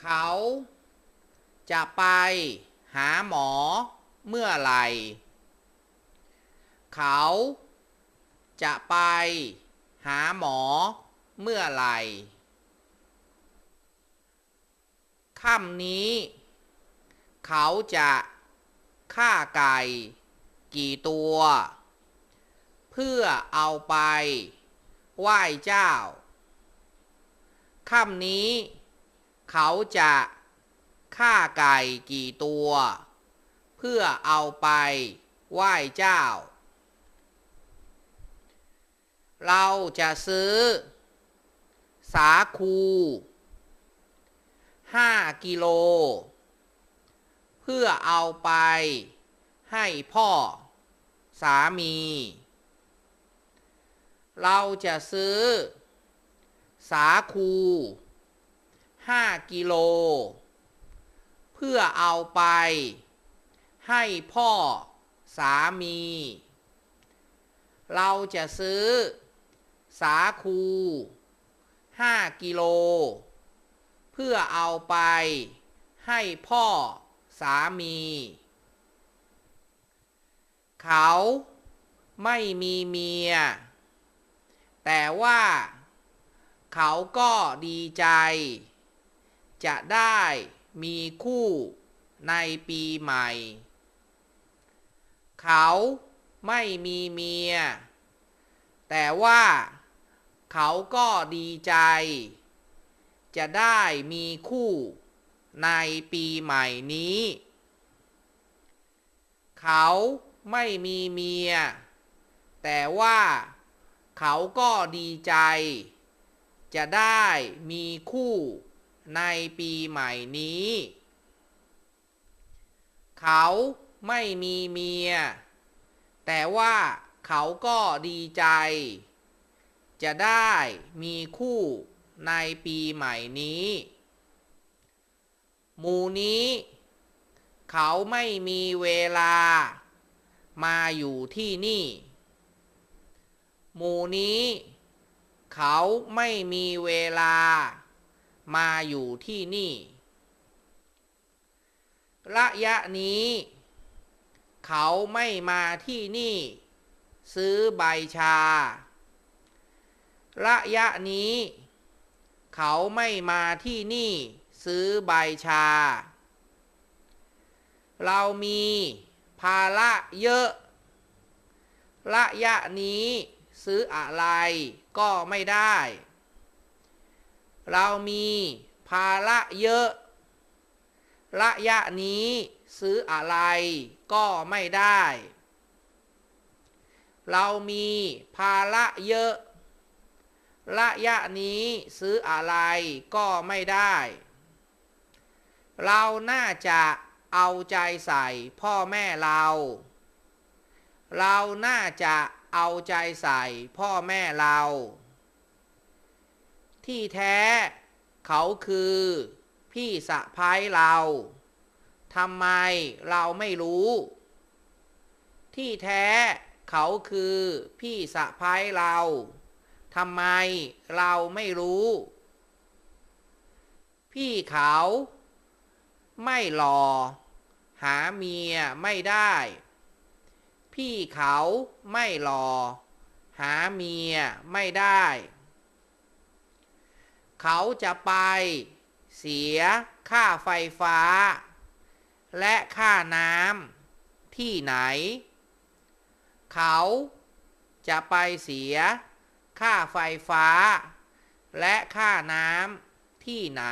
เขาจะไปหาหมอเมื่อไหร่ เขาจะไปหาหมอเมื่อไหร่ค่ำนี้ เขาจะฆ่าไก่กี่ตัว เพื่อเอาไป ไหว้เจ้าค่ำนี้ เขาจะฆ่าไก่กี่ตัว เพื่อเอาไปไหว้เจ้า เราจะซื้อ สาคูห้ากิโล เพื่อเอาไปให้พ่อสามี เราจะซื้อ สาคู ห้ากิโล เพื่อเอาไป ให้พ่อสามี เราจะซื้อ สาคูห้ากิโล เพื่อเอาไป ให้พ่อสามี เขาไม่มีเมีย แต่ว่า เขาก็ดีใจ จะได้มีคู่ในปีใหม่ เขาไม่มีเมีย แต่ว่าเขาก็ดีใจ จะได้มีคู่ในปีใหม่นี้ เขาไม่มีเมีย แต่ว่าเขาก็ดีใจ จะได้มีคู่ ในปีใหม่นี้ เขาไม่มีเมีย แต่ว่าเขาก็ดีใจ จะได้มีคู่ในปีใหม่นี้ หมู่นี้ เขาไม่มีเวลา มาอยู่ที่นี่ หมู่นี้ เขาไม่มีเวลา มาอยู่ที่นี่ ระยะนี้ เขาไม่มาที่นี่ ซื้อใบชา ระยะนี้ เขาไม่มาที่นี่ ซื้อใบชา เรามีภาระเยอะ ระยะนี้ซื้ออะไรก็ไม่ได้ เรามีภาระเยอะ ระยะนี้ซื้ออะไรก็ไม่ได้ เรามีภาระเยอะ ระยะนี้ซื้ออะไรก็ไม่ได้ เราน่าจะเอาใจใส่พ่อแม่เรา เราน่าจะเอาใจใส่พ่อแม่เรา ที่แท้ เขาคือ พี่สะพ้ายเราทำไมเราไม่รู้ ที่แท้เขาคือพี่สะพ้ายเราทำไมเราไม่รู้ พี่เขา ไม่หล่อ หาเมียไม่ได้ พี่เขาไม่หล่อ หาเมียไม่ได้ เขาจะไปเสียค่าไฟฟ้า และค่าน้ำที่ไหน เขาจะไปเสียค่าไฟฟ้า และค่าน้ำที่ไหน